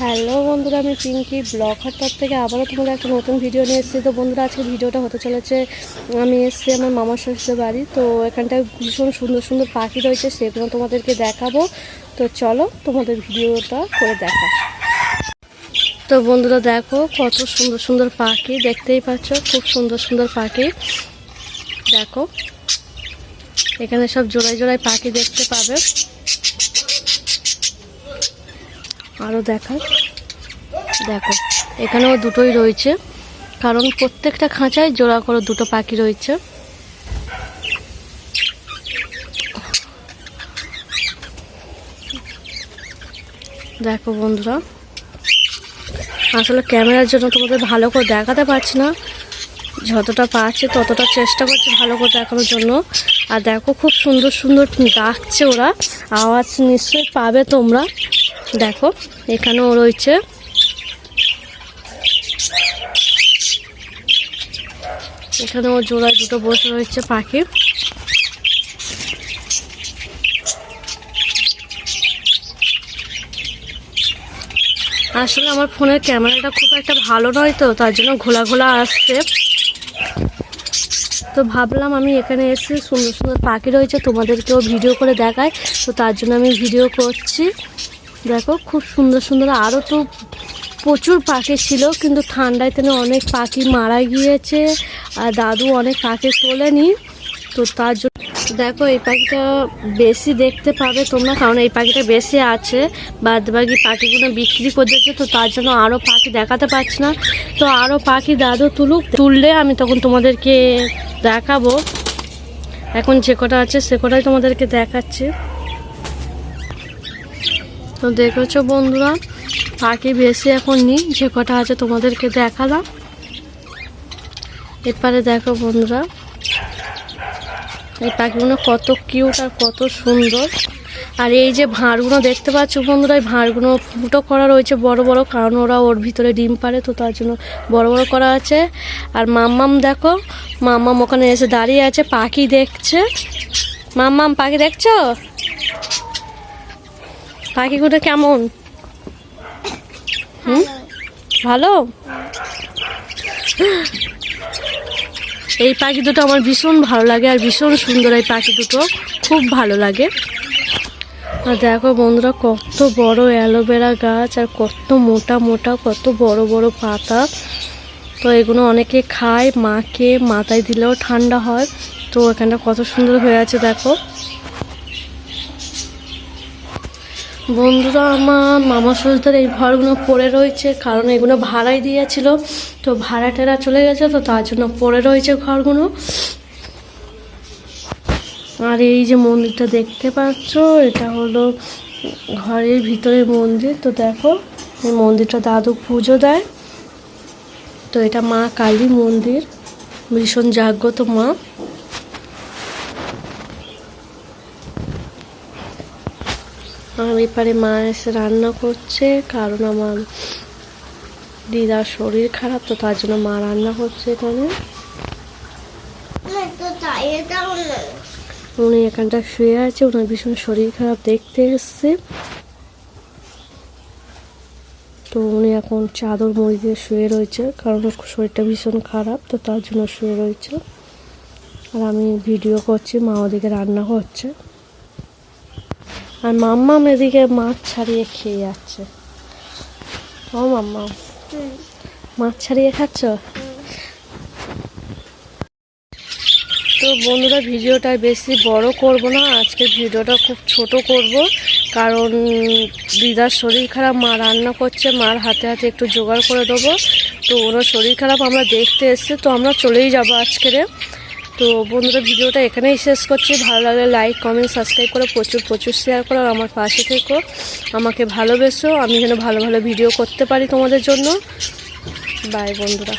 Hello বন্ধুরা, আমি Pinki blog হাটার থেকে আবারও তোমাদের একটা নতুন ভিডিও নিয়ে এসেছি। তো বন্ধুরা, আজকে ভিডিওটা হতে চলেছে, আমি এসেছি আমার মামার শ্বশুরের বাড়ি। তো এখানটায় ভীষণ সুন্দর সুন্দর পাখি রয়েছে, সেগুলো তোমাদেরকে দেখাবো। তো চলো তোমাদের ভিডিওটা করে দেখা। তো বন্ধুরা, দেখো কত সুন্দর সুন্দর পাখি, দেখতেই পাচ্ছ, খুব সুন্দর সুন্দর পাখি। দেখো, এখানে সব জোড়ায় জোড়ায় পাখি দেখতে পাবে। আরও দেখায় দেখো, এখানেও দুটোই রয়েছে। কারণ প্রত্যেকটা খাঁচায় জোড়া করে দুটো পাখি রয়েছে। দেখো বন্ধুরা, আসলে ক্যামেরার জন্য তোমাদের ভালো করে দেখাতে পারছি না। যতটা পারছি ততটা চেষ্টা করছি ভালো করে দেখানোর জন্য। আর দেখো, খুব সুন্দর সুন্দর ডাকছে ওরা। আওয়াজ নিশ্চয়ই পাবে তোমরা। দেখো, এখানেও রয়েছে। এখানেও জোড়ায় দুটো বসে রয়েছে পাখি। আসলে আমার ফোনের ক্যামেরাটা খুব একটা ভালো নয় তো, তার জন্য ঘোলা ঘোলা আসছে। তো ভাবলাম আমি এখানে এসে সুন্দর সুন্দর পাখি রয়েছে তোমাদেরকেও ভিডিও করে দেখায় তো তার জন্য আমি ভিডিও করছি। দেখো, খুব সুন্দর সুন্দর আরও তো প্রচুর পাখি ছিল, কিন্তু ঠান্ডায় তেনে অনেক পাখি মারা গিয়েছে, আর দাদু অনেক পাখি তোলেনি, তো তার জন্য দেখো, এই পাখিটা বেশি দেখতে পাবে তোমরা, কারণ এই পাখিটা বেশি আছে বাদ বাকি পাখিগুলো বিক্রি করে দিয়েছে তো তার জন্য আরও পাখি দেখাতে পারছি না, তো আরও পাখি দাদু তুলুক, তুললে আমি তখন তোমাদেরকে দেখাবো। এখন যে কটা আছে, সে কটাই তোমাদেরকে দেখাচ্ছি। তো দেখেছ বন্ধুরা পাখি বেশি এখন নেই, যে কটা আছে তোমাদেরকে দেখালাম। এরপরে দেখো বন্ধুরা, এই পাখিগুলো কত কিউট আর কত সুন্দর। আর এই যে ভাঁড়গুলো দেখতে পাচ্ছ বন্ধুরা, এই ভাঁড়গুলো ফুটো করা রয়েছে বড় বড়, কারণ ওরা ওর ভিতরে ডিম পারে তো তার জন্য বড় বড় করা আছে। আর মাম্মাম দেখো, মাম্মাম ওখানে এসে দাঁড়িয়ে আছে, পাখি দেখছে। মাম্মাম, পাখি দেখছ? পাখিগুলো কেমন? হুম? ভালো? এই পাখি দুটো আমার ভীষণ ভালো লাগে আর ভীষণ সুন্দর এই পাখি দুটো। খুব ভালো লাগে। আর দেখো বন্ধুরা, কত বড় অ্যালোভেরা গাছ আর কত মোটা মোটা, কত বড় বড় পাতা। তো এগুলো অনেকে খায়, মাকে মাথায় দিলেও ঠান্ডা হয়। তো এখানটা কত সুন্দর হয়ে আছে, দেখো। বন্ধুরা আমার মামা শ্বশুরদের এই ঘরগুলো পড়ে রয়েছে, কারণ এগুলো ভাড়াই দিয়েছিল। তো ভাড়া টেরা চলে গেছে, তো তার জন্য পড়ে রয়েছে ঘরগুলো। আর এই যে মন্দিরটা দেখতে পাচ্ছ, এটা হলো ঘরের ভিতরে মন্দির। তো দেখো, এই মন্দিরটা দাদু পুজো দেয়। তো এটা মা কালী মন্দির, ভীষণ জাগ্রত মা। আর এপারে মা এসে রান্না করছে কারণ আমার দিদার শরীর খারাপ তো তার জন্য মা রান্না করছে এখানে। উনি এখানটা শুয়ে আছে ওনার ভীষণ শরীর খারাপ দেখতে এসছে। তো উনি এখন চাদর মুড়ি দিয়ে শুয়ে রয়েছে কারণ ওর শরীরটা ভীষণ খারাপ তো তার জন্য শুয়ে রয়েছে। আর আমি ভিডিও করছি মা ওদিকে রান্না করছে। আর মাম্মাম এদিকে মাছ ছাড়িয়ে খেয়ে যাচ্ছে। ও মাম্মা। মাছ ছাড়িয়ে খাচ্ছ? তো বন্ধুরা, ভিডিওটা বেশি বড় করব না। আজকে ভিডিওটা খুব ছোট করব। কারণ দিদার শরীর খারাপ, মা রান্না করছে, মার হাতে হাতে একটু জোগাড় করে দেবো। তো ওনার শরীর খারাপ, আমরা দেখতে এসছি, তো আমরা চলেই যাব আজকেরে। তো বন্ধুরা, ভিডিওটা এখানেই শেষ করছি। ভালো লাগলে লাইক কমেন্ট সাবস্ক্রাইব করে প্রচুর প্রচুর শেয়ার করো আমার পাশে থেকো। আমাকে ভালোবেসো। আমি যেন ভালো ভালো ভিডিও করতে পারি তোমাদের জন্য। বাই বন্ধুরা।